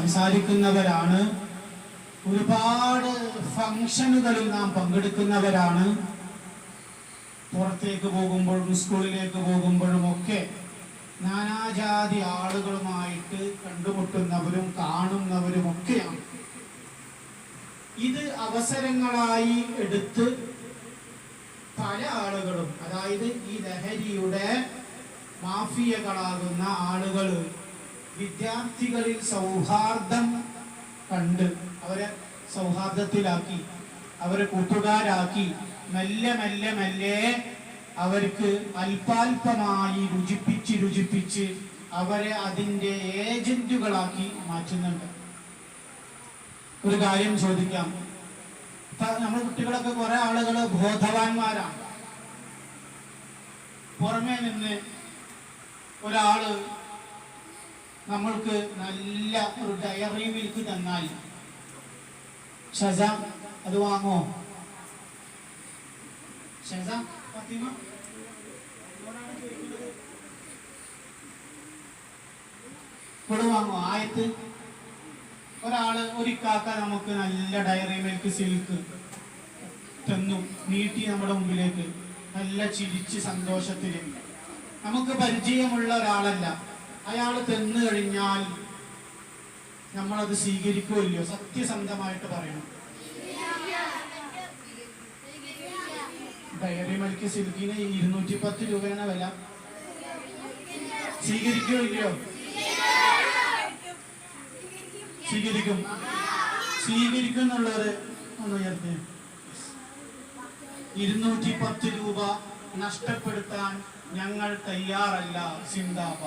സംസാരിക്കുന്നവരാണ്. ഒരുപാട് ഫങ്ഷനുകളിൽ നാം പങ്കെടുക്കുന്നവരാണ്. പുറത്തേക്ക് പോകുമ്പോഴും സ്കൂളിലേക്ക് പോകുമ്പോഴും ഒക്കെ നാനാജാതി ആളുകളുമായിട്ട് കണ്ടുമുട്ടുന്നവരും കാണുന്നവരും ഒക്കെയാണ്. ഇത് അവസരങ്ങളായി എടുത്ത് പല ആളുകളും അതായത് ഈ ലഹരിയുടെ മാഫിയകളാകുന്ന ആളുകൾ വിദ്യാർത്ഥികളിൽ സൗഹാർദ്ദം കണ്ട് അവരെ സൗഹാർദ്ദത്തിലാക്കി അവരെ കൂട്ടുകാരാക്കി മെല്ലെ മെല്ലെ മെല്ലെ അവർക്ക് അല്പാൽപമായി രുചിപ്പിച്ച് രുചിപ്പിച്ച് അവരെ അതിന്റെ ഏജന്റുകളാക്കി മാറ്റുന്നുണ്ട്. ഒരു കാര്യം ചോദിക്കാം. നമ്മുടെ കുട്ടികളൊക്കെ കുറെ ആളുകൾ ബോധവാന്മാരാണ്. പുറമേ നിന്ന് ഒരാൾ നമ്മൾക്ക് നല്ല ഒരു ഡയറി മിൽക്ക് തന്നാൽ ഷജ അത് വാങ്ങോ? ഷജ ഫാത്തിമ. ഇവിടെ വാങ്ങോ? ആയത്ത്? ഒരാൾ ഒരു കാക്ക നമുക്ക് നല്ല ഡയറി മിൽക്ക് സിൽക്ക് തന്നു. നീട്ടി നമ്മുടെ മുമ്പിലേക്ക്. നല്ല ചിരിച്ച് സന്തോഷത്തിൽ നമുക്ക് പരിചയമുള്ള ഒരാളല്ല. അയാൾ തന്നു കഴിഞ്ഞാൽ നമ്മളത് സ്വീകരിക്കുമല്ലോ? സത്യസന്ധമായിട്ട് പറയണം. ഡയറി മലിക്ക് സിൽക്കിന് ഇരുന്നൂറ്റി പത്ത് രൂപയാണ് വില. സ്വീകരിക്കുമോ സ്വീകരിക്കും. സ്വീകരിക്കും എന്നുള്ളവര് ഒന്ന് ഉയർത്തി. ഇരുന്നൂറ്റി പത്ത് രൂപ നഷ്ടപ്പെടുത്താൻ ഞങ്ങൾ തയ്യാറല്ല സിന്ദാബ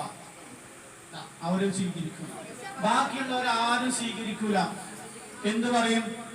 അവരും സ്വീകരിക്കും. ബാക്കിയുള്ളവരാരും സ്വീകരിക്കൂല. എന്തു പറയും?